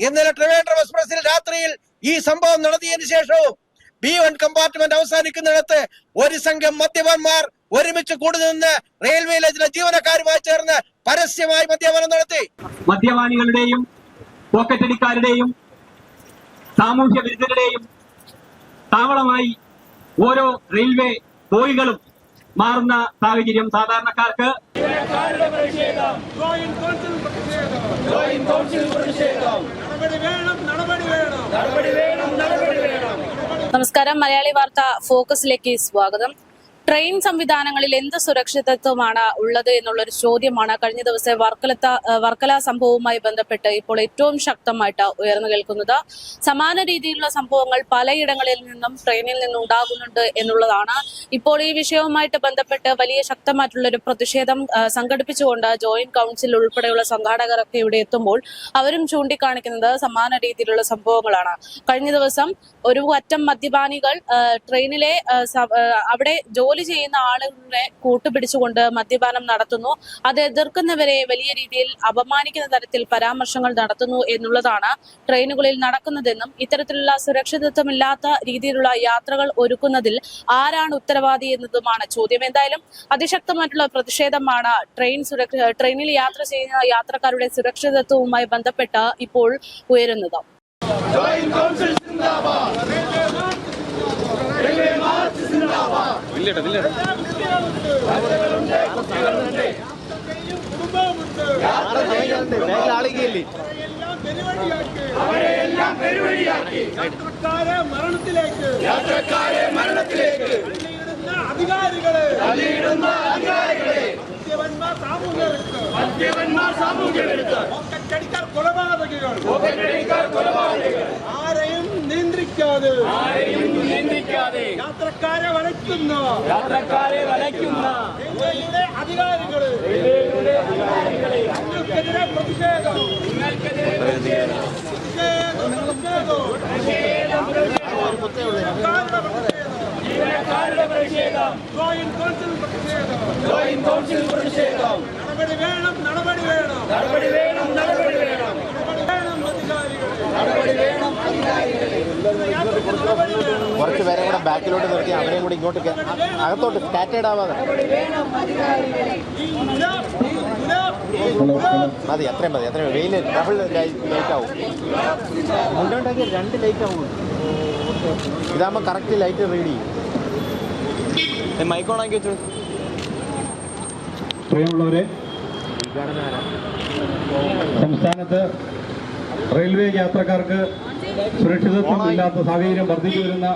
ഇന്നലെ ട്രിവാൻഡ്രം എക്സ്പ്രസിൽ രാത്രിയിൽ ഈ സംഭവം നടത്തിയതിനു ശേഷവും ബി വൺ കമ്പാർട്ട്മെന്റ് അവസാനിക്കുന്നിടത്ത് ഒരു സംഘം മദ്യപന്മാർ ഒരുമിച്ച് കൂടി നിന്ന് റെയിൽവേയിലെ ചില ജീവനക്കാരുമായി ചേർന്ന് പരസ്യമായി മദ്യപാനം നടത്തി. മദ്യപാനികളുടെയും പോക്കറ്റടിക്കാരുടെയും സാമൂഹ്യ വിരുദ്ധരുടെയും താവളമായി ഓരോ റെയിൽവേ ബോയികളും മാറുന്ന സാഹചര്യം സാധാരണക്കാർക്ക് നമസ്കാരം. മലയാളി വാർത്ത ഫോക്കസിലേക്ക് സ്വാഗതം. ട്രെയിൻ സംവിധാനങ്ങളിൽ എന്ത് സുരക്ഷിതത്വമാണ് ഉള്ളത് എന്നുള്ളൊരു ചോദ്യമാണ്. കഴിഞ്ഞ ദിവസം വർക്കലത്ത വർക്കല സംഭവവുമായി ബന്ധപ്പെട്ട് ഇപ്പോൾ ഏറ്റവും ശക്തമായിട്ട് ഉയർന്നു കേൾക്കുന്നത് സമാന രീതിയിലുള്ള സംഭവങ്ങൾ പലയിടങ്ങളിൽ നിന്നും ട്രെയിനിൽ നിന്നും ഉണ്ടാകുന്നുണ്ട് എന്നുള്ളതാണ്. ഇപ്പോൾ ഈ വിഷയവുമായിട്ട് ബന്ധപ്പെട്ട് വലിയ ശക്തമായിട്ടുള്ള ഒരു പ്രതിഷേധം സംഘടിപ്പിച്ചുകൊണ്ട് ജോയിന്റ് കൗൺസിൽ ഉൾപ്പെടെയുള്ള സംഘാടകരൊക്കെ ഇവിടെ എത്തുമ്പോൾ അവരും ചൂണ്ടിക്കാണിക്കുന്നത് സമാന രീതിയിലുള്ള സംഭവങ്ങളാണ്. കഴിഞ്ഞ ദിവസം ഒരു അറ്റം മദ്യപാനികൾ ട്രെയിനിലെ അവിടെ ജോലി ചെയ്യുന്ന ആളുകളെ കൂട്ടുപിടിച്ചുകൊണ്ട് മദ്യപാനം നടത്തുന്നു. അത് എതിർക്കുന്നവരെ വലിയ രീതിയിൽ അപമാനിക്കുന്ന തരത്തിൽ പരാമർശങ്ങൾ നടത്തുന്നു എന്നുള്ളതാണ് ട്രെയിനുകളിൽ നടക്കുന്നതെന്നും ഇത്തരത്തിലുള്ള സുരക്ഷിതത്വമില്ലാത്ത രീതിയിലുള്ള യാത്രകൾ ഒരുക്കുന്നതിൽ ആരാണ് ഉത്തരവാദി എന്നതുമാണ് ചോദ്യം. എന്തായാലും അതിശക്തമായിട്ടുള്ള പ്രതിഷേധമാണ് ട്രെയിൻ സുരക്ഷ ട്രെയിനിൽ യാത്ര ചെയ്യുന്ന യാത്രക്കാരുടെ സുരക്ഷിതത്വവുമായി ബന്ധപ്പെട്ട് ഇപ്പോൾ ഉയരുന്നത്. യാത്രക്കാരെ മരണത്തിലേക്ക്. യാത്രക്കാരെ മരണത്തിലേക്ക്. അധികാരികളെ. അധികാരികളെ. മദ്യപന്മാർ മദ്യപന്മാർ കൊലപാതകികൾ. ആരെയും നിയന്ത്രിക്കാതെ ആരെയും നിയന്ത്രിക്കാതെ യാത്രക്കാരെ വലയ്ക്കുന്ന. യാത്രക്കാരെ വലയ്ക്കുന്ന. അധികാരികളെ. നിങ്ങൾക്കെതിരെ പ്രതിഷേധം. പ്രതിഷേധം. ജീവനക്കാരുടെ പ്രതിഷേധം. ജോയിന്റ് കൗൺസിൽ പ്രതിഷേധം. ജോയിന്റ് കൗൺസിൽ പ്രതിഷേധം. നടപടി വേണം നടപടി വേണം. നടപടി വേണം നടപടി വേണം അധികാരികൾ നടപടി വേണം യാത്രയ്ക്ക് നടപടി വേണം കുറച്ച് പേരെ കൂടെ ബാക്കിലോട്ട് നിർത്തി അവരെയും കൂടി ഇങ്ങോട്ട് അകത്തോട്ട് സ്കാറ്റേഡ് ആവാതെ. മതി അത്രയും മതി അത്രയും വെയിൽ ഡബിൾ ലൈറ്റ് ആവും. മുന്നോട്ടാക്കി രണ്ട് ലൈറ്റ് ആവും. ഇതാകുമ്പോൾ കറക്റ്റ് ലൈറ്റ് റീഡ് ചെയ്യും മൈക്കോണാക്കി വെച്ചു. പ്രിയമുള്ളവരെ സംസ്ഥാനത്ത് റെയിൽവേ യാത്രക്കാർക്ക് സുരക്ഷിതത്വം ഇല്ലാത്ത സാഹചര്യം വർദ്ധിച്ചു വരുന്ന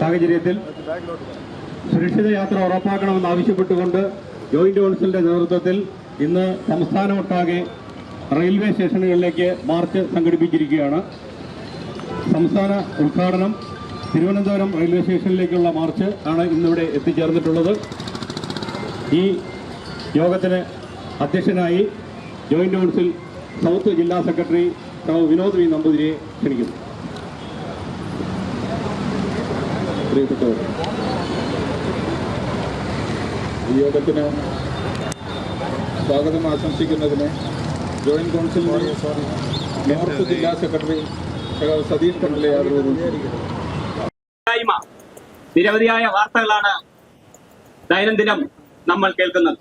സാഹചര്യത്തിൽ സുരക്ഷിത യാത്ര ഉറപ്പാക്കണമെന്ന് ആവശ്യപ്പെട്ടുകൊണ്ട് ജോയിന്റ് കൗൺസിലിന്റെ നേതൃത്വത്തിൽ ഇന്ന് സംസ്ഥാനമൊട്ടാകെ റെയിൽവേ സ്റ്റേഷനുകളിലേക്ക് മാർച്ച് സംഘടിപ്പിച്ചിരിക്കുകയാണ്. സംസ്ഥാന ഉദ്ഘാടനം തിരുവനന്തപുരം റെയിൽവേ സ്റ്റേഷനിലേക്കുള്ള മാർച്ച് ആണ് ഇന്നിവിടെ എത്തിച്ചേർന്നിട്ടുള്ളത്. ഈ യോഗത്തിന് അധ്യക്ഷനായി ജോയിന്റ് കൗൺസിൽ സൗത്ത് ജില്ലാ സെക്രട്ടറി ശ്രീ വിനോദ് വി നമ്പൂതിരിയെ ക്ഷണിക്കുന്നു. പ്രിയപ്പെട്ടവർ ഈ യോഗത്തിന് സ്വാഗതം ആശംസിക്കുന്നതിന് ജോയിന്റ് കൗൺസിൽ നോർത്ത് ജില്ലാ സെക്രട്ടറി സതീഷ് കണ്ടലെ നിരവധിയായ വാർത്തകളാണ് ദൈനംദിനം നമ്മൾ കേൾക്കുന്നത്.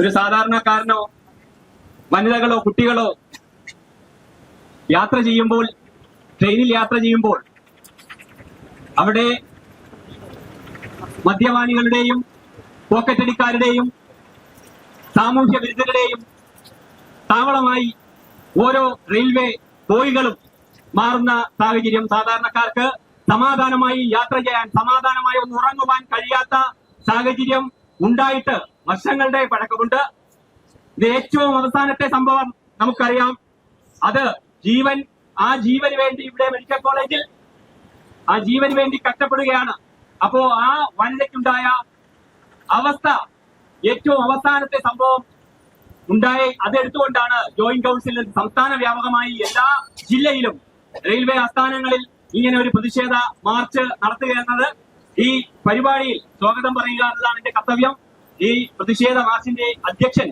ഒരു സാധാരണക്കാരനോ വനിതകളോ കുട്ടികളോ യാത്ര ചെയ്യുമ്പോൾ ട്രെയിനിൽ യാത്ര ചെയ്യുമ്പോൾ അവിടെ മദ്യപാനികളുടെയും പോക്കറ്റടിക്കാരുടെയും സാമൂഹ്യ വിരുദ്ധരുടെയും താവളമായി ഓരോ റെയിൽവേ കോഴികളും മാറുന്ന സാഹചര്യം. സാധാരണക്കാർക്ക് സമാധാനമായി യാത്ര ചെയ്യാൻ സമാധാനമായി ഒന്ന് ഉറങ്ങുവാൻ കഴിയാത്ത സാഹചര്യം ഉണ്ടായിട്ട് വർഷങ്ങളുടെ പഴക്കമുണ്ട്. ഇത് ഏറ്റവും അവസാനത്തെ സംഭവം നമുക്കറിയാം. അത് ജീവൻ ആ ജീവന് വേണ്ടി ഇവിടെ മെഡിക്കൽ കോളേജിൽ ആ ജീവന് വേണ്ടി കഷ്ടപ്പെടുകയാണ്. അപ്പോ ആ വനിതയ്ക്കുണ്ടായ അവസ്ഥ ഏറ്റവും അവസാനത്തെ സംഭവം ഉണ്ടായി. അതെടുത്തുകൊണ്ടാണ് ജോയിന്റ് കൗൺസിൽ സംസ്ഥാന വ്യാപകമായി എല്ലാ ജില്ലയിലും റെയിൽവേ ആസ്ഥാനങ്ങളിൽ ഇങ്ങനെ ഒരു പ്രതിഷേധ മാർച്ച് നടത്തുക എന്നത് ഈ പരിപാടിയിൽ സ്വാഗതം പറയുക എന്നതാണ് എന്റെ കർത്തവ്യം. ഈ പ്രതിഷേധ മാർച്ചിന്റെ അധ്യക്ഷൻ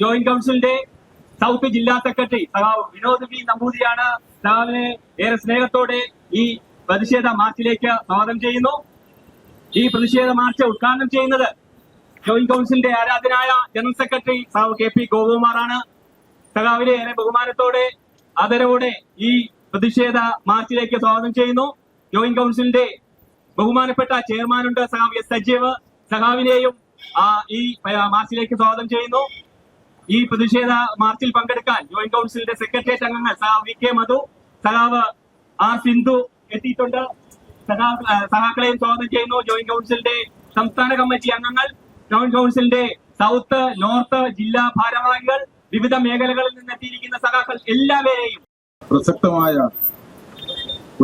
ജോയിന്റ് കൗൺസിലിന്റെ സൗത്ത് ജില്ലാ സെക്രട്ടറി സഖാവ് വിനോദ് വി നമ്പൂതിരിയാണ്. സഖാവിനെ ഏറെ സ്നേഹത്തോടെ ഈ പ്രതിഷേധ മാർച്ചിലേക്ക് സ്വാഗതം ചെയ്യുന്നു. ഈ പ്രതിഷേധ മാർച്ച് ഉദ്ഘാടനം ചെയ്യുന്നത് ജോയിന്റ് കൗൺസിലിന്റെ ആരാധനായ ജനറൽ സെക്രട്ടറി സഖാവ് കെ പി ഗോപകുമാറാണ്. സഖാവിനെ ഏറെ ബഹുമാനത്തോടെ ആദരവോടെ ഈ പ്രതിഷേധ മാർച്ചിലേക്ക് സ്വാഗതം ചെയ്യുന്നു. ജോയിന്റ് കൗൺസിലിന്റെ ബഹുമാനപ്പെട്ട ചെയർമാനുണ്ട് സഖാവ് എസ് സജീവ്. സഖാവിനെയും ഈ മാർച്ചിലേക്ക് സ്വാഗതം ചെയ്യുന്നു. ഈ പ്രതിഷേധ മാർച്ചിൽ പങ്കെടുക്കാൻ ജോയിന്റ് കൗൺസിലിന്റെ സെക്രട്ടേറിയറ്റ് അംഗങ്ങൾ സഹാവ് വി കെ മധു സഹാവ് ആർ സിന്ധു എത്തിയിട്ടുണ്ട്. സഹാക്കളെയും സ്വാഗതം ചെയ്യുന്നു ജോയിന്റ് കൗൺസിലിന്റെ സംസ്ഥാന കമ്മിറ്റി അംഗങ്ങൾ ജോയിന്റ് കൗൺസിലിന്റെ സൗത്ത് നോർത്ത് ജില്ലാ ഭാരവാഹികൾ വിവിധ മേഖലകളിൽ നിന്ന് എത്തിയിരിക്കുന്ന സഹാക്കൾ എല്ലാവരെയും പ്രസക്തമായ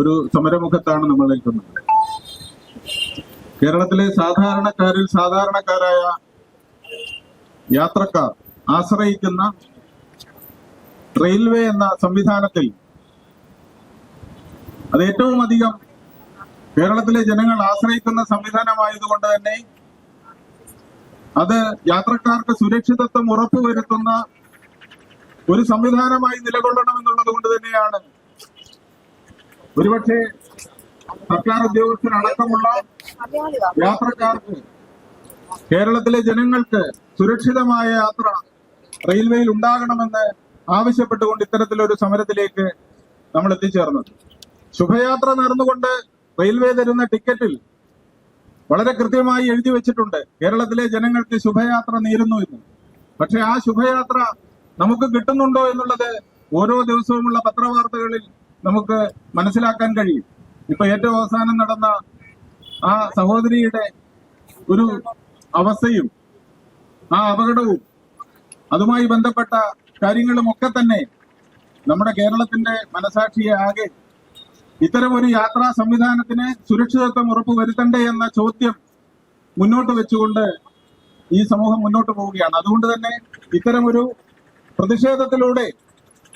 ഒരു സമരമുഖത്താണ് നമ്മൾ നിൽക്കുന്നത്. കേരളത്തിലെ സാധാരണക്കാരിൽ സാധാരണക്കാരായ യാത്രക്കാർ ആശ്രയിക്കുന്ന റെയിൽവേ എന്ന സംവിധാനത്തിൽ അത് ഏറ്റവും അധികം കേരളത്തിലെ ജനങ്ങൾ ആശ്രയിക്കുന്ന സംവിധാനമായതുകൊണ്ട് തന്നെ അത് യാത്രക്കാർക്ക് സുരക്ഷിതത്വം ഉറപ്പുവരുത്തുന്ന ഒരു സംവിധാനമായി നിലകൊള്ളണം എന്നുള്ളത് കൊണ്ട് തന്നെയാണ്. ഒരുപക്ഷെ സർക്കാർ ഉദ്യോഗസ്ഥരടക്കമുള്ള യാത്രക്കാർക്ക് കേരളത്തിലെ ജനങ്ങൾക്ക് സുരക്ഷിതമായ യാത്ര റെയിൽവേയിൽ ഉണ്ടാകണമെന്ന് ആവശ്യപ്പെട്ടുകൊണ്ട് ഇത്തരത്തിലൊരു സമരത്തിലേക്ക് നമ്മൾ എത്തിച്ചേർന്നത്. ശുഭയാത്ര നടന്നുകൊണ്ട് റെയിൽവേ തരുന്ന ടിക്കറ്റിൽ വളരെ കൃത്യമായി എഴുതി വെച്ചിട്ടുണ്ട്. കേരളത്തിലെ ജനങ്ങൾക്ക് ശുഭയാത്ര നേരുന്നു എന്ന്. പക്ഷെ ആ ശുഭയാത്ര നമുക്ക് കിട്ടുന്നുണ്ടോ എന്നുള്ളത് ഓരോ ദിവസവുമുള്ള പത്രവാർത്തകളിൽ നമുക്ക് മനസ്സിലാക്കാൻ കഴിയും. ഇപ്പൊ ഏറ്റവും അവസാനം നടന്ന ആ സഹോദരിയുടെ ഒരു അവസ്ഥയും ആ അപകടവും അതുമായി ബന്ധപ്പെട്ട കാര്യങ്ങളും ഒക്കെ തന്നെ നമ്മുടെ കേരളത്തിന്റെ മനസാക്ഷിയെ ആകെ ഇത്തരം ഒരു യാത്രാ സംവിധാനത്തിന് സുരക്ഷിതത്വം ഉറപ്പുവരുത്തണ്ടേ എന്ന ചോദ്യം മുന്നോട്ട് വെച്ചുകൊണ്ട് ഈ സമൂഹം മുന്നോട്ട് പോവുകയാണ്. അതുകൊണ്ട് തന്നെ ഇത്തരം ഒരു പ്രതിഷേധത്തിലൂടെ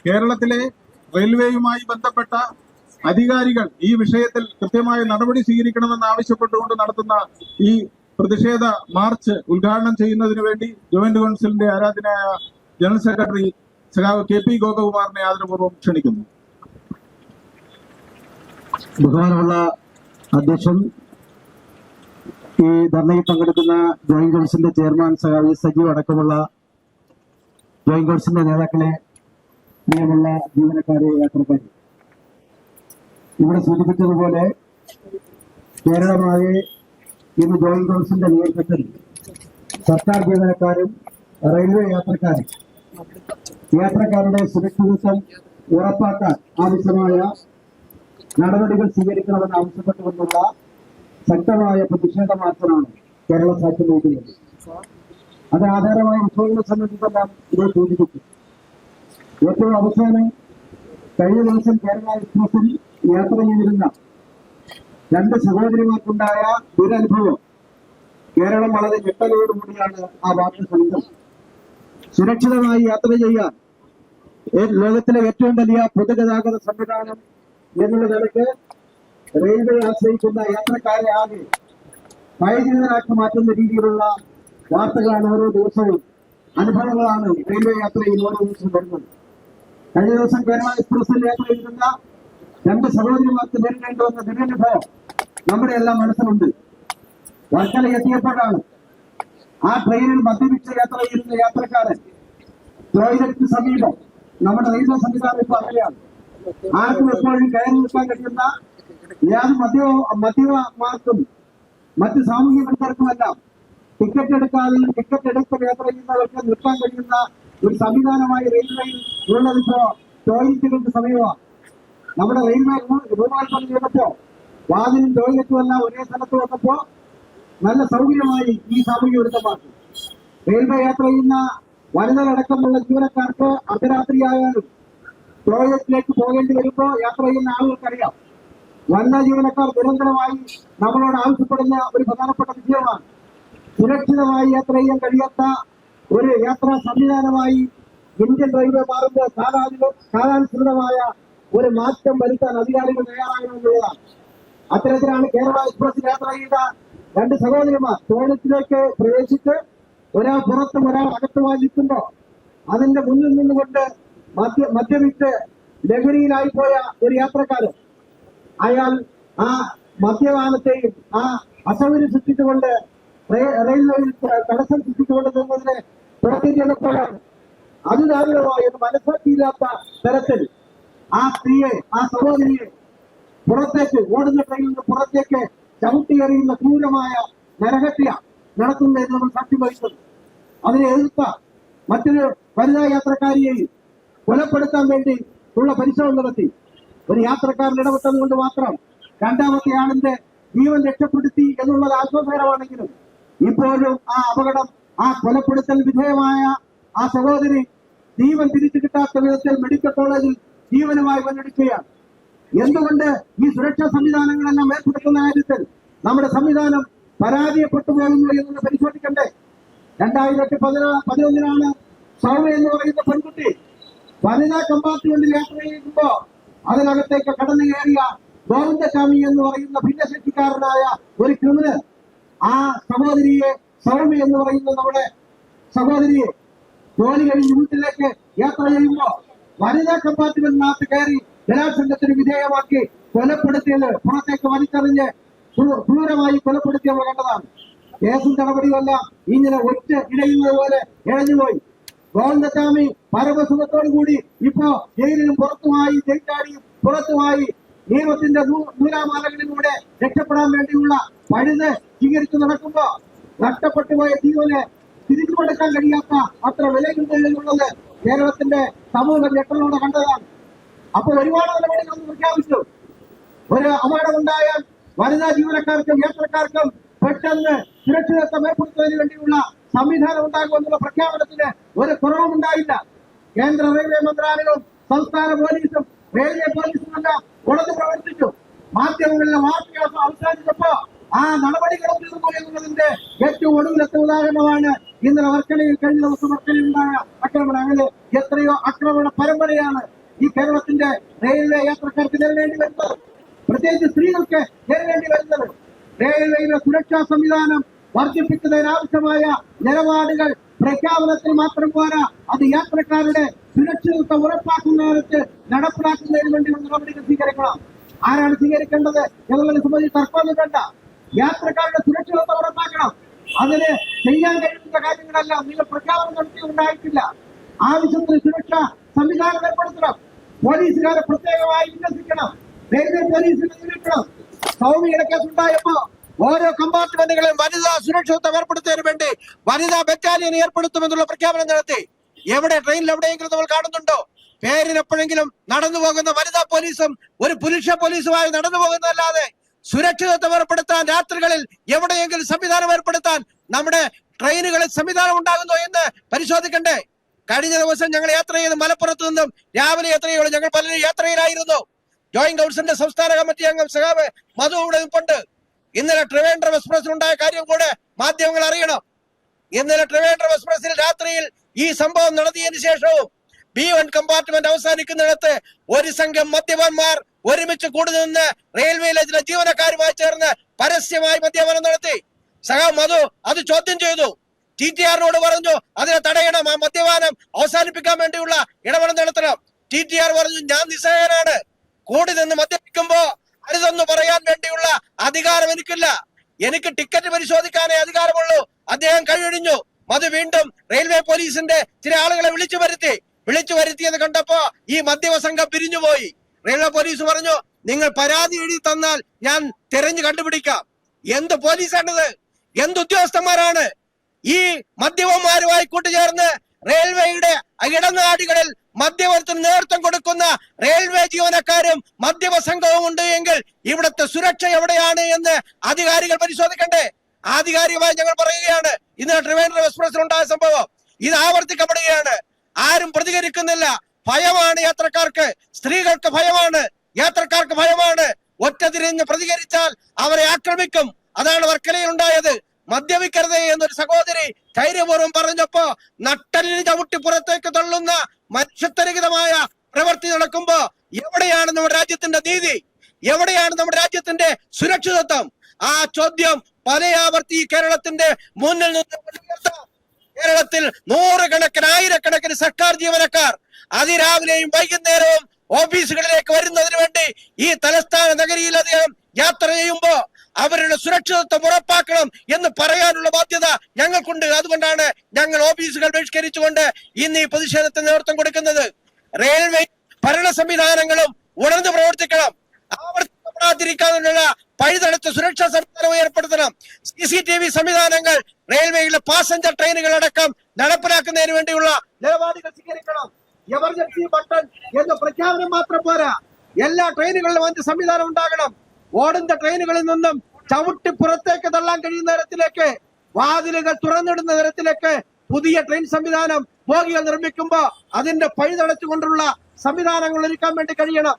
കേരളത്തിലെ റെയിൽവേയുമായി ബന്ധപ്പെട്ട അധികാരികൾ ഈ വിഷയത്തിൽ കൃത്യമായ നടപടി സ്വീകരിക്കണമെന്ന് ആവശ്യപ്പെട്ടുകൊണ്ട് നടത്തുന്ന ഈ പ്രതിഷേധ മാർച്ച് ഉദ്ഘാടനം ചെയ്യുന്നതിന് വേണ്ടി ജോയിന്റ് കൗൺസിലിന്റെ ആരാധനായ ജനറൽ സെക്രട്ടറി സഖാവ് കെ പി ഗോപകുമാറിനെ ആദരപൂർവം ക്ഷണിക്കുന്നു. ബഹുമാനമുള്ള അധ്യക്ഷൻ ഈ ധർണയിൽ പങ്കെടുക്കുന്ന ജോയിന്റ് കൗൺസിലിന്റെ ചെയർമാൻ സഖാവ് സജീവ് അടക്കമുള്ള ജോയിന്റ് കൗൺസിലിന്റെ നേതാക്കളെ പ്രിയമുള്ള ജീവനക്കാരെ യാത്രക്കാരെ. ഇവിടെ സൂചിപ്പിച്ചതുപോലെ കേരളമാകെ ഇന്ന് ജോയിന്റ് കൗൺസിലിന്റെ നേതൃത്വത്തിൽ സർക്കാർ ജീവനക്കാരും റെയിൽവേ യാത്രക്കാരും യാത്രക്കാരുടെ സുരക്ഷിതത്വം ഉറപ്പാക്കാൻ ആവശ്യമായ നടപടികൾ സ്വീകരിക്കണമെന്ന് ആവശ്യപ്പെട്ടുകൊണ്ടുള്ള ശക്തമായ പ്രതിഷേധ മാത്രമാണ് കേരള സാക്ഷ്യം നോക്കുന്നത് അത് ആധാരമായ വിഷയങ്ങളെ സംബന്ധിച്ചെല്ലാം ഇത് സൂചിപ്പിച്ചു. ഏറ്റവും അവസാനം കഴിഞ്ഞ ദിവസം കേരള എക്സ്പ്രസിൽ യാത്ര ചെയ്തിരുന്ന രണ്ട് സഹോദരിമാർക്കുണ്ടായ ദുരനുഭവം. കേരളം വളരെ ഞെട്ടലോടുകൂടിയാണ് ആ വാർത്ത സംഘം. സുരക്ഷിതമായി യാത്ര ചെയ്യാൻ ലോകത്തിലെ ഏറ്റവും വലിയ പൊതുഗതാഗത സംവിധാനം എന്നുള്ള നിലയ്ക്ക് റെയിൽവേ ആശ്രയിക്കുന്ന യാത്രക്കാരെ ആകെ ഭയചിതരാക്കി മാറ്റുന്ന രീതിയിലുള്ള വാർത്തകളാണ് ഓരോ ദിവസവും അനുഭവങ്ങളാണ് റെയിൽവേ യാത്രയിൽ ഓരോ ദിവസവും വരുന്നത്. കഴിഞ്ഞ ദിവസം കേരള എക്സ്പ്രസിൽ യാത്ര ചെയ്തിരുന്ന രണ്ട് സഹോദരിമാർക്ക് നേരിടേണ്ടി വന്ന ദുരനുഭവം നമ്മുടെ എല്ലാം മനസ്സിലുണ്ട്. വർക്കല എത്തിയപ്പോഴാണ് ആ ട്രെയിനിൽ മദ്യപിച്ച യാത്ര ചെയ്യുന്ന യാത്രക്കാരൻ ടോയ്ലറ്റിന് സമീപം നമ്മുടെ റെയിൽവേ സംവിധാനം ഇപ്പൊ അങ്ങനെയാണ് ആർക്കും എപ്പോഴും കയറി നിൽക്കാൻ കഴിയുന്ന ഏത് മദ്യ മദ്യമാർക്കും മറ്റ് സാമൂഹ്യ വിദഗ്ധർക്കുമെല്ലാം ടിക്കറ്റ് എടുക്കാതെയും ടിക്കറ്റ് എടുത്ത് യാത്ര ചെയ്യുന്നവർക്ക് നിൽക്കാൻ കഴിയുന്ന ഒരു സംവിധാനമായി റെയിൽവേയിൽ ഉള്ളതിപ്പോ ടോയ്ലറ്റുകൾക്ക് സമീപമാണ് നമ്മുടെ റെയിൽവേ രൂപകൽപ്പന ചെയ്തപ്പോ വാതിലും ടോയ്ലറ്റും എല്ലാം ഒരേ സ്ഥലത്ത് വന്നപ്പോ നല്ല സൗകര്യമായി ഈ സാമൂഹ്യ വിരുദ്ധമാക്കി റെയിൽവേ യാത്ര ചെയ്യുന്ന വനിതകളടക്കമുള്ള ജീവനക്കാർക്ക് അർദ്ധരാത്രിയായാലും ടോയ്ലറ്റിലേക്ക് പോകേണ്ടി വരുമ്പോ യാത്ര ചെയ്യുന്ന ആളുകൾക്കറിയാം. വനിതാ ജീവനക്കാർ നിരന്തരമായി നമ്മളോട് ആവശ്യപ്പെടുന്ന ഒരു പ്രധാനപ്പെട്ട വിഷയമാണ് സുരക്ഷിതമായി യാത്ര ചെയ്യാൻ കഴിയാത്ത ഒരു യാത്രാ സംവിധാനമായി ഇന്ത്യൻ റെയിൽവേ കാലാനുസൃത കാലാനുസൃതമായ ഒരു മാറ്റം വരുത്താൻ അധികാരികൾ തയ്യാറാകണമെന്നുള്ളതാണ്. അത്തരത്തിലാണ് കേരള എക്സ്പ്രസ് യാത്ര ചെയ്ത രണ്ട് സഹോദരിമാർ ടോയ്ലറ്റിലേക്ക് പ്രവേശിച്ച് ഒരാൾ പുറത്തും ഒരാൾ അകത്തുമായി നിൽക്കുമ്പോ അതിന്റെ മുന്നിൽ നിന്നുകൊണ്ട് മദ്യ മദ്യപിച്ച് ലഹരിയിലായി പോയ ഒരു യാത്രക്കാരൻ അയാൾ ആ മദ്യപാനത്തെയും ആ അസൗകര്യം സൃഷ്ടിച്ചുകൊണ്ട് റെയിൽ- റെയിൽവേയിൽ തടസ്സം സൃഷ്ടിച്ചുകൊണ്ട് നിന്നതിനെ പുറത്തേക്ക് അതിദാരുണമായ ഒരു മനസ്സാക്കിയില്ലാത്ത തരത്തിൽ ആ സ്ത്രീയെ ആ സഹോദരിയെ പുറത്തേക്ക് ഓടുന്ന ട്രെയിനിൽ നിന്ന് പുറത്തേക്ക് ചവിട്ടിയെറിയുന്ന ക്രൂരമായ നരഹത്യ എന്ന് നമ്മൾ സാക്ഷി വഹിച്ചത് അതിനെ എതിർത്ത മറ്റൊരു വനിതാ യാത്രക്കാരിയെയും കൊലപ്പെടുത്താൻ വേണ്ടി ഉള്ള പരിശ്രമം നടത്തി. ഒരു യാത്രക്കാരൻ ഇടപെട്ടത് കൊണ്ട് മാത്രം രണ്ടാമത്തെ ആളിന്റെ ജീവൻ രക്ഷപ്പെടുത്തി എന്നുള്ളത് ആശ്വാസകരമാണെങ്കിലും ഇപ്പോഴും ആ അപകടം ആ കൊലപ്പെടുത്തൽ വിധേയമായ ആ സഹോദരി ജീവൻ തിരിച്ചു കിട്ടാത്ത വിധത്തിൽ മെഡിക്കൽ കോളേജിൽ ജീവനുമായി മുന്നടിക്കുകയാണ് എന്തുകൊണ്ട് ഈ സുരക്ഷാ സംവിധാനങ്ങളെല്ലാം ഏർപ്പെടുത്തുന്ന കാര്യത്തിൽ നമ്മുടെ സംവിധാനം പരാജയപ്പെട്ടു പോകുന്നു എന്നത് പരിശോധിക്കണ്ടേ? രണ്ടായിരത്തി പതിനാ പതിനൊന്നിനാണ് സൗമ്യ എന്ന് പറയുന്ന പെൺകുട്ടി വനിതാ കമ്പാർട്ട്മെന്റിൽ യാത്ര ചെയ്യുമ്പോ അതിനകത്തേക്ക് കടന്നു കയറിയ ഗോവിന്ദസ്വാമി എന്ന് പറയുന്ന ഭിന്നശക്തിക്കാരനായ ഒരു ക്രിമിനൽ ആ സഹോദരിയെ സൗമ്യ എന്ന് പറയുന്ന നമ്മുടെ സഹോദരിയെ ജോലി കഴിഞ്ഞ് വീട്ടിലേക്ക് യാത്ര ചെയ്യുമ്പോ വനിതാ കമ്പാർട്ട്മെന്റിനകത്ത് കയറി ബലാത്സംഗത്തിന് വിധേയമാക്കി കൊലപ്പെടുത്തിയത് പുറത്തേക്ക് വലിച്ചെറിഞ്ഞ് ക്രൂ- ക്രൂരമായി കൊലപ്പെടുത്തിയ നമ്മൾ കണ്ടതാണ്. കേസും നടപടികളെല്ലാം ഇങ്ങനെ ഒറ്റ ഇടയുന്നത് പോലെ ഇഴഞ്ഞുപോയി. ഗോവിന്ദസ്വാമി പരമസുഖത്തോടു കൂടി ഇപ്പോ ജയിലിനും പുറത്തുമായി ജയിലാടിയും പുറത്തുമായി നിയമത്തിന്റെ നൂലാമാലകളിലൂടെ രക്ഷപ്പെടാൻ വേണ്ടിയുള്ള പഴുത് സ്വീകരിച്ചു നടക്കുമ്പോ നഷ്ടപ്പെട്ടുപോയ ജീവന് തിരിച്ചു കൊടുക്കാൻ കഴിയാത്ത അത്ര വിലയുണ്ട് എന്നുള്ളത് കേരളത്തിന്റെ സമൂഹ ഞെട്ടലോടെ കണ്ടതാണ്. അപ്പൊ ഒരുപാട് നടപടികൾ പ്രഖ്യാപിച്ചു. ഒരു അപകടമുണ്ടായാൽ വനിതാ ജീവനക്കാർക്കും യാത്രക്കാർക്കും പെട്ടെന്ന് സുരക്ഷിതത്വം ഏർപ്പെടുത്തുന്നതിന് വേണ്ടിയുള്ള സംവിധാനം ഉണ്ടാകുമെന്നുള്ള പ്രഖ്യാപനത്തിന് ഒരു കുറവും ഉണ്ടായില്ല. കേന്ദ്ര റെയിൽവേ മന്ത്രാലയവും സംസ്ഥാന പോലീസും റെയിൽവേ പോലീസും എല്ലാം പ്രവർത്തിച്ചു. മാധ്യമങ്ങളിലെ വാർത്തകൾ അവസാനിച്ചപ്പോ ആ നടപടികളും തീർന്നു എന്നുള്ളതിന്റെ ഏറ്റവും ഒടുവിലത്തെ ഉദാഹരണമാണ് ഇന്നലെ വർക്കലയിൽ കഴിഞ്ഞ ദിവസം വർക്കലയിൽ ഉണ്ടായ ആക്രമണം അങ്ങനെ എത്രയോ ആക്രമണ പരമ്പരയാണ് ഈ കേരളത്തിന്റെ റെയിൽവേ യാത്രക്കാർക്ക് നേരിടേണ്ടി വരുന്നത്. പ്രത്യേകിച്ച് സ്ത്രീകൾക്ക് നേരിടേണ്ടി വരുന്നത്. റെയിൽവേയിലെ സുരക്ഷാ സംവിധാനം വർദ്ധിപ്പിക്കുന്നതിനാവശ്യമായ നിലപാടുകൾ പ്രഖ്യാപനത്തിൽ മാത്രം പോരാ അത് യാത്രക്കാരുടെ സുരക്ഷിതത്വം ഉറപ്പാക്കുന്ന കാലത്ത് നടപ്പിലാക്കുന്നതിന് വേണ്ടിയുള്ള നടപടികൾ സ്വീകരിക്കണം. ആരാണ് സ്വീകരിക്കേണ്ടത് എന്നുള്ളതിനെ സംബന്ധിച്ച് തർക്കമൊന്നും വേണ്ട. യാത്രക്കാരുടെ സുരക്ഷിതത്വം ഉറപ്പാക്കണം. അതിന് ചെയ്യാൻ കഴിയുന്ന കാര്യങ്ങളല്ല നിങ്ങൾ പ്രഖ്യാപനം നടത്തിയുണ്ടായിട്ടില്ല ആവശ്യത്തിന് സുരക്ഷ സംവിധാനം ഏർപ്പെടുത്തണം. പോലീസുകാരെ പ്രത്യേകമായി വിന്യസിക്കണം. റെയിൽവേ പോലീസിനെ നിയമിക്കണം സൗമി കേസ് ഉണ്ടായപ്പോ ഓരോ കമ്പാർട്ട്മെന്റുകളും വനിതാ സുരക്ഷിതത്വം ഏർപ്പെടുത്തുന്നതിന് വേണ്ടി വനിതാ ബറ്റാലിയൻ ഏർപ്പെടുത്തുമെന്നുള്ള പ്രഖ്യാപനം നടത്തി. എവിടെ ട്രെയിനിൽ എവിടെയെങ്കിലും നമ്മൾ കാണുന്നുണ്ടോ? പേരിനെപ്പോഴെങ്കിലും നടന്നു പോകുന്ന വനിതാ പോലീസും ഒരു പുരുഷ പോലീസുമായി നടന്നു പോകുന്നതല്ലാതെ സുരക്ഷിതത്വം ഏർപ്പെടുത്താൻ രാത്രികളിൽ എവിടെയെങ്കിലും സംവിധാനം ഏർപ്പെടുത്താൻ നമ്മുടെ ട്രെയിനുകളിൽ സംവിധാനം ഉണ്ടാകുന്നോ എന്ന് പരിശോധിക്കണ്ടേ? കഴിഞ്ഞ ദിവസം ഞങ്ങൾ യാത്ര ചെയ്ത് മലപ്പുറത്ത് നിന്നും രാവിലെ എത്രയുള്ളൂ ഞങ്ങൾ പലരും യാത്രയിലായിരുന്നു. ജോയിന്റ് കൗൺസിലിന്റെ സംസ്ഥാന കമ്മിറ്റി അംഗം സഖാവ് മധു ഇവിടെ നിൽപ്പുണ്ട് ഇന്നലെ ട്രിവേൻഡ്രം എക്സ്പ്രസിൽ ഉണ്ടായ കാര്യം കൂടെ മാധ്യമങ്ങൾ അറിയണം. ഇന്നലെ ട്രിവേൻഡ്രം എക്സ്പ്രസിൽ രാത്രിയിൽ ഈ സംഭവം നടത്തിയതിനു ശേഷവും ബി വൺ കമ്പാർട്ട്മെന്റ് അവസാനിക്കുന്നിടത്ത് ഒരു സംഘം മദ്യപന്മാർ ഒരുമിച്ച് കൂടി നിന്ന് റെയിൽവേയിലെ ചില ജീവനക്കാരുമായി ചേർന്ന് പരസ്യമായി മദ്യപാനം നടത്തി. സഹാ മധു അത് ചോദ്യം ചെയ്തു. ടി ടി ആറിനോട് പറഞ്ഞു അതിനെ തടയണം. ആ മദ്യപാനം അവസാനിപ്പിക്കാൻ വേണ്ടിയുള്ള ഇടപെടൽ നടത്തണം. ടി ടി ആർ പറഞ്ഞു ഞാൻ നിസ്സഹായനാണ്. കൂടി നിന്ന് മദ്യപിക്കുമ്പോ അരുതെന്ന് പറയാൻ വേണ്ടിയുള്ള അധികാരം എനിക്കില്ല. എനിക്ക് ടിക്കറ്റ് പരിശോധിക്കാനേ അധികാരമുള്ളൂ. അദ്ദേഹം കഴിയൊഴിഞ്ഞു മധു വീണ്ടും റെയിൽവേ പോലീസിന്റെ ചില ആളുകളെ വിളിച്ചു വരുത്തി. വിളിച്ചു വരുത്തിയത് കണ്ടപ്പോ ഈ മദ്യപ സംഘം പിരിഞ്ഞുപോയി. റെയിൽവേ പോലീസ് പറഞ്ഞു നിങ്ങൾ പരാതി എഴുതി തന്നാൽ ഞാൻ തിരഞ്ഞു കണ്ടുപിടിക്കാം. എന്ത് പോലീസാണിത്? എന്ത് ഉദ്യോഗസ്ഥന്മാരാണ്? ഈ മദ്യപന്മാരുമായി കൂട്ടുചേർന്ന് റെയിൽവേയുടെ ഇടനാടികളിൽ മദ്യപത്തിന് നേതൃത്വം കൊടുക്കുന്ന റെയിൽവേ ജീവനക്കാരും മദ്യപ സംഘവും ഉണ്ട് എങ്കിൽ ഇവിടുത്തെ സുരക്ഷ എവിടെയാണ് എന്ന് അധികാരികൾ പരിശോധിക്കണ്ടേ? ആധികാരികമായി ഞങ്ങൾ പറയുകയാണ് ഇന്ന് ട്രിവേണ്ടർ എക്സ്പ്രസിൽ ഉണ്ടായ സംഭവം. ഇത് ആവർത്തിക്കപ്പെടുകയാണ്. ആരും പ്രതികരിക്കുന്നില്ല. ഭയമാണ് യാത്രക്കാർക്ക്. സ്ത്രീകൾക്ക് ഭയമാണ്. യാത്രക്കാർക്ക് ഭയമാണ്. ഒറ്റ തിരിഞ്ഞ് പ്രതികരിച്ചാൽ അവരെ ആക്രമിക്കും. അതാണ് വർക്കലയിൽ ഉണ്ടായത് മദ്യപിക്കരുത് എന്നൊരു സഹോദരി ധൈര്യപൂർവം പറഞ്ഞപ്പോ നട്ടലിന് ചവിട്ടി പുറത്തേക്ക് തള്ളുന്ന മനുഷ്യത്വരഹിതമായ പ്രവൃത്തി നടക്കുമ്പോ എവിടെയാണ് നമ്മുടെ രാജ്യത്തിന്റെ നീതി? എവിടെയാണ് നമ്മുടെ രാജ്യത്തിന്റെ സുരക്ഷിതത്വം? ആ ചോദ്യം പലയാവർത്തി കേരളത്തിന്റെ മുന്നിൽ നിന്ന് കേരളത്തിൽ നൂറുകണക്കിന് ആയിരക്കണക്കിന് സർക്കാർ ജീവനക്കാർ അതിരാവിലെയും വൈകുന്നേരവും ഓഫീസുകളിലേക്ക് വരുന്നതിന് വേണ്ടി ഈ തലസ്ഥാന നഗരിയിൽ അദ്ദേഹം യാത്ര ചെയ്യുമ്പോ അവരുടെ സുരക്ഷിതത്വം ഉറപ്പാക്കണം എന്ന് പറയാനുള്ള ബാധ്യത ഞങ്ങൾക്കുണ്ട്. അതുകൊണ്ടാണ് ഞങ്ങൾ ഓഫീസുകൾ ബഹിഷ്കരിച്ചുകൊണ്ട് ഇന്ന് ഈ പ്രതിഷേധത്തിന് നേതൃത്വം കൊടുക്കുന്നത്. റെയിൽവേ ഭരണ സംവിധാനങ്ങളും ഉണർന്നു പ്രവർത്തിക്കണം. ആവർത്തിക്കപ്പെടാതിരിക്കാനുള്ള പഴുതടച്ച സുരക്ഷാ സംവിധാനം ഏർപ്പെടുത്തണം. സി സി ടി വി സംവിധാനങ്ങൾ റെയിൽവേയിലെ പാസഞ്ചർ ട്രെയിനുകൾ അടക്കം നടപ്പിലാക്കുന്നതിന് വേണ്ടിയുള്ള നിലപാടുകൾ സ്വീകരിക്കണം. എമർജൻസി ബട്ടൺ എന്ന പ്രഖ്യാപനം മാത്രം പോരാ. എല്ലാ ട്രെയിനുകളിലും അതിന്റെ സംവിധാനം ഉണ്ടാകണം. ഓടുന്ന ട്രെയിനുകളിൽ നിന്നും ചവിട്ടി പുറത്തേക്ക് തള്ളാൻ കഴിയുന്ന തരത്തിലേക്ക് വാതിലുകൾ തുറന്നിടുന്ന തരത്തിലേക്ക് പുതിയ ട്രെയിൻ സംവിധാനം ബോഗികൾ നിർമ്മിക്കുമ്പോ അതിന്റെ പഴുതടച്ചുകൊണ്ടുള്ള സംവിധാനങ്ങൾ ഒരുക്കാൻ വേണ്ടി കഴിയണം.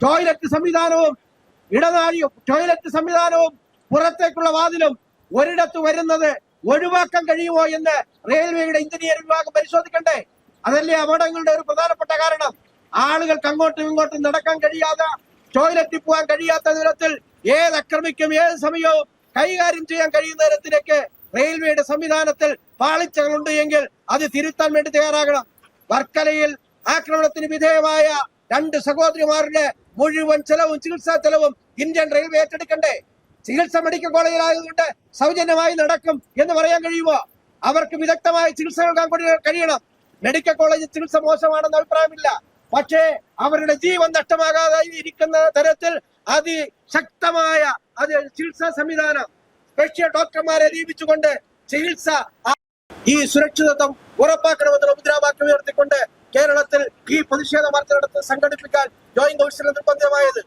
ടോയ്ലറ്റ് സംവിധാനവും ഇടനാഴിയും ടോയ്ലറ്റ് സംവിധാനവും പുറത്തേക്കുള്ള വാതിലും ഒരിടത്ത് വരുന്നത് ഒഴിവാക്കാൻ കഴിയുമോ എന്ന് റെയിൽവേയുടെ എഞ്ചിനീയറിംഗ് വിഭാഗം പരിശോധിക്കണ്ടേ? അതല്ലേ അപകടങ്ങളുടെ ഒരു പ്രധാനപ്പെട്ട കാരണം. ആളുകൾക്ക് അങ്ങോട്ടും ഇങ്ങോട്ടും നടക്കാൻ കഴിയാതെ ടോയ്ലറ്റിൽ പോകാൻ കഴിയാത്ത തരത്തിൽ ഏത് അക്രമിക്കും ഏത് സമയവും കൈകാര്യം ചെയ്യാൻ കഴിയുന്ന തരത്തിലേക്ക് റെയിൽവേയുടെ സംവിധാനത്തിൽ പാളിച്ചകളുണ്ട് എങ്കിൽ അത് തിരുത്താൻ വേണ്ടി തയ്യാറാകണം. വർക്കലയിൽ ആക്രമണത്തിന് വിധേയമായ രണ്ട് സഹോദരിമാരുടെ മുഴുവൻ ചെലവും ചികിത്സാ ചെലവും ഇന്ത്യൻ റെയിൽവേ ഏറ്റെടുക്കണ്ടേ? ചികിത്സ മെഡിക്കൽ കോളേജിലായതുകൊണ്ട് സൗജന്യമായി നടക്കും എന്ന് പറയാൻ കഴിയുമോ? അവർക്ക് വിദഗ്ധമായ ചികിത്സ നൽകാൻ കഴിയണം. മെഡിക്കൽ കോളേജ് ചികിത്സ മോശമാണെന്ന് അഭിപ്രായമില്ല. പക്ഷേ അവരുടെ ജീവൻ നഷ്ടമാകാതെ ഇരിക്കുന്ന തരത്തിൽ അതിശക്തമായ അത് ചികിത്സാ സംവിധാനം സ്പെഷ്യൽ ഡോക്ടർമാരെ നിയമിച്ചുകൊണ്ട് ചികിത്സ ഈ സുരക്ഷിതത്വം ഉറപ്പാക്കണമെന്നുള്ള മുദ്രാവാക്യം ഉയർത്തിക്കൊണ്ട് കേരളത്തിൽ ഈ പ്രതിഷേധ മാർച്ച് നടത്തി സംഘടിപ്പിക്കാൻ ജോയിന്റ് കൗൺസിൽ നിർബന്ധമായത്